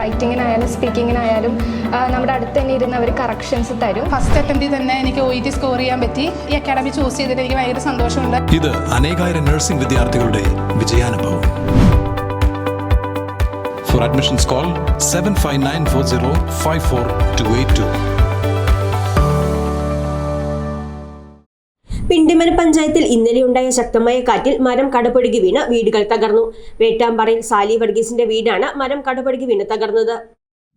റൈറ്റിങ്ങിനായാലും സ്പീക്കിങ്ങിനായാലും നമ്മുടെ അടുത്ത് തന്നെ ഇരുന്ന് അവർ കറക്ഷൻസ് തരും. ഫസ്റ്റ് അറ്റംപ്റ്റിൽ തന്നെ എനിക്ക് ഒ ഇ ടി സ്കോർ ചെയ്യാൻ പറ്റി. ഈ അക്കാഡമി ചൂസ് ചെയ്തിട്ട് എനിക്ക് ഭയങ്കര സന്തോഷമുണ്ട്. ഇത് അനേകായിരം നഴ്സിംഗ് വിദ്യാർത്ഥികളുടെ വിജയാനുഭവം. For admissions call eight two ഇടിമന പഞ്ചായത്തിൽ ഇന്നലെയുണ്ടായ ശക്തമായ കാറ്റിൽ മരം കടപുഴകി വീണ് വീടുകൾ തകർന്നു. വേട്ടാമ്പാറയിൽ സാലി വർഗീസിന്റെ വീടാണ് മരം കടപുഴകി വീണ് തകർന്നത്.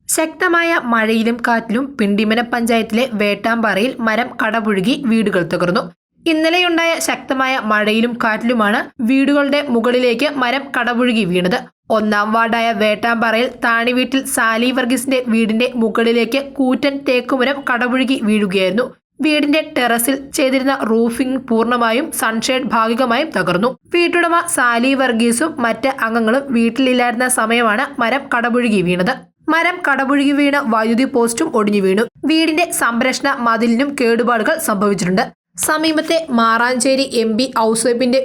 ശക്തമായ മഴയിലും കാറ്റിലും പിണ്ടിമന പഞ്ചായത്തിലെ വേട്ടാമ്പാറയിൽ മരം കടപുഴുകി വീടുകൾ തകർന്നു. ഇന്നലെയുണ്ടായ ശക്തമായ മഴയിലും കാറ്റിലുമാണ് വീടുകളുടെ മുകളിലേക്ക് മരം കടപുഴുകി വീണത്. ഒന്നാം വാർഡായ വേട്ടാമ്പാറയിൽ താണിവീട്ടിൽ സാലി വർഗീസിന്റെ വീടിന്റെ മുകളിലേക്ക് കൂറ്റൻ തേക്കുമരം കടപുഴുകി വീഴുകയായിരുന്നു. വീടിന്റെ ടെറസിൽ ചെയ്തിരുന്ന റൂഫിംഗ് പൂർണമായും സൺഷെയ്ഡ് ഭാഗികമായും തകർന്നു. വീട്ടുടമ സാലി വർഗീസും മറ്റ് അംഗങ്ങളും വീട്ടിലില്ലായിരുന്ന സമയമാണ് മരം കടപുഴുകി വീണത്. മരം കടപുഴുകി വീണ വൈദ്യുതി പോസ്റ്റും ഒടിഞ്ഞു വീണു. വീടിന്റെ സംരക്ഷണ മതിലിനും കേടുപാടുകൾ സംഭവിച്ചിട്ടുണ്ട്. സമീപത്തെ മാറാഞ്ചേരി എം പി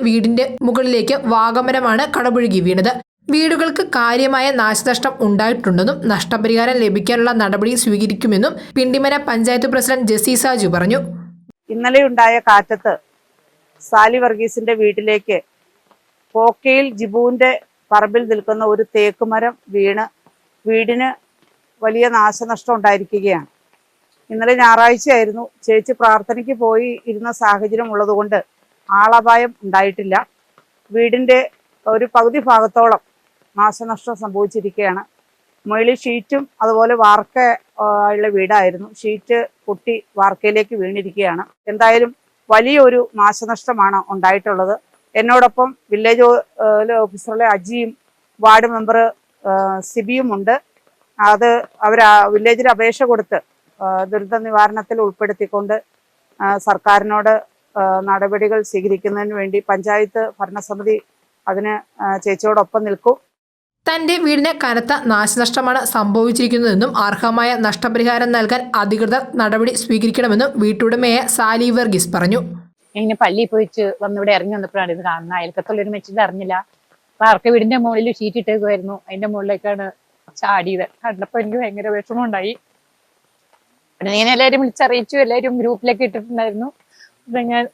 വീടിന്റെ മുകളിലേക്ക് വാഗമരമാണ് കടപുഴുകി വീണത്. വീടുകൾക്ക് കാര്യമായ നാശനഷ്ടം ഉണ്ടായിട്ടുണ്ടെന്നും നഷ്ടപരിഹാരം ലഭിക്കാനുള്ള നടപടി സ്വീകരിക്കുമെന്നും പിണ്ടിമന പഞ്ചായത്ത് പ്രസിഡന്റ് ജെസി സാജു പറഞ്ഞു. ഇന്നലെ ഉണ്ടായ കാറ്റത്ത് സാലി വർഗീസിന്റെ വീട്ടിലേക്ക് പോക്കയിൽ ജിബുവിന്റെ പറമ്പിൽ നിൽക്കുന്ന ഒരു തേക്കുമരം വീണ് വീടിന് വലിയ നാശനഷ്ടം ഉണ്ടായിരിക്കുകയാണ്. ഇന്നലെ ഞായറാഴ്ചയായിരുന്നു. ചേച്ചി പ്രാർത്ഥനയ്ക്ക് പോയി ഇരുന്ന സാഹചര്യം ഉള്ളതുകൊണ്ട് ആളപായം ഉണ്ടായിട്ടില്ല. വീടിന്റെ ഒരു പകുതി ഭാഗത്തോളം നാശനഷ്ടം സംഭവിച്ചിരിക്കുകയാണ്. മുകളിൽ ഷീറ്റും അതുപോലെ വാർക്ക ഉള്ള വീടായിരുന്നു. ഷീറ്റ് പൊട്ടി വാർക്കയിലേക്ക് വീണിരിക്കുകയാണ്. എന്തായാലും വലിയൊരു നാശനഷ്ടമാണ് ഉണ്ടായിട്ടുള്ളത്. എന്നോടൊപ്പം വില്ലേജ് ഓഫീസറിലെ അജിയും വാർഡ് മെമ്പർ സിബിയും ഉണ്ട്. അത് അവർ വില്ലേജിൽ അപേക്ഷ കൊടുത്ത് ദുരിത നിവാരണത്തിൽ ഉൾപ്പെടുത്തിക്കൊണ്ട് സർക്കാരിനോട് നടപടികൾ സ്വീകരിക്കുന്നതിന് വേണ്ടി പഞ്ചായത്ത് ഭരണസമിതി അതിന് ചേച്ചിയോടൊപ്പം നിൽക്കും. തന്റെ വീടിന് കനത്ത നാശനഷ്ടമാണ് സംഭവിച്ചിരിക്കുന്നതെന്നും അർഹമായ നഷ്ടപരിഹാരം നൽകാൻ അധികൃതർ നടപടി സ്വീകരിക്കണമെന്നും വീട്ടുടമയായ സാലി വർഗീസ് പറഞ്ഞു. ഇങ്ങനെ പള്ളിയിൽ പോയിച്ച് വന്നിവിടെ ഇറങ്ങി വന്നപ്പോഴാണ് ഇത് കാണുന്നത്. അയൽക്കത്തുള്ള ഒരു മെച്ചിൽ അറിഞ്ഞില്ല. ആർക്ക് വീടിന്റെ മുകളിൽ ഷീറ്റ് ഇട്ടേക്കുമായിരുന്നു അതിന്റെ മുകളിലേക്കാണ് ചാടിയത്. കണ്ടപ്പോ എനിക്ക് ഭയങ്കര വിഷമമുണ്ടായി. പിന്നെ ഞാൻ എല്ലാവരും വിളിച്ചറിയിച്ചു. എല്ലാവരും ഗ്രൂപ്പിലേക്ക് ഇട്ടിട്ടുണ്ടായിരുന്നു. ഞാൻ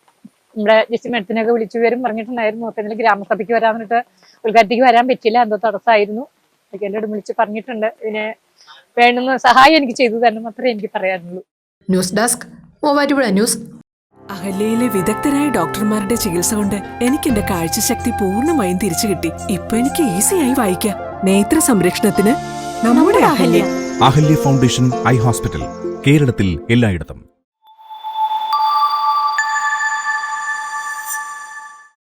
നമ്മുടെ ജസ്റ്റ് മെഡത്തിനൊക്കെ വിളിച്ചു വരും പറഞ്ഞിട്ടുണ്ടായിരുന്നു. അപ്പൊ എന്തെങ്കിലും ഗ്രാമസഭയ്ക്ക് വരാൻ പറഞ്ഞിട്ട് ഉദ്ഘാടനത്തിക്ക് വരാൻ പറ്റില്ല എന്തോ തടസ്സമായിരുന്നു. അതൊക്കെ എന്നോട് വിളിച്ച് പറഞ്ഞിട്ടുണ്ട്. പിന്നെ വേണ്ടുന്ന സഹായം എനിക്ക് ചെയ്തു തരണം മാത്രമേ എനിക്ക് പറയാനുള്ളൂ. News desk Muvattupuzha news. അഹല്യയിലെ വിദഗ്ധരായ ഡോക്ടർമാരുടെ ചികിത്സ കൊണ്ട് എനിക്ക് എന്റെ കാഴ്ചശക്തി പൂർണമായും തിരിച്ചു കിട്ടി. ഇപ്പൊ എനിക്ക് ഈസിയായി വായിക്കാം. നേത്ര സംരക്ഷണത്തിന് നമ്മുടെ Ahalya. Ahalya foundation eye hospital കേരളത്തിൽ എല്ലായിടത്തും.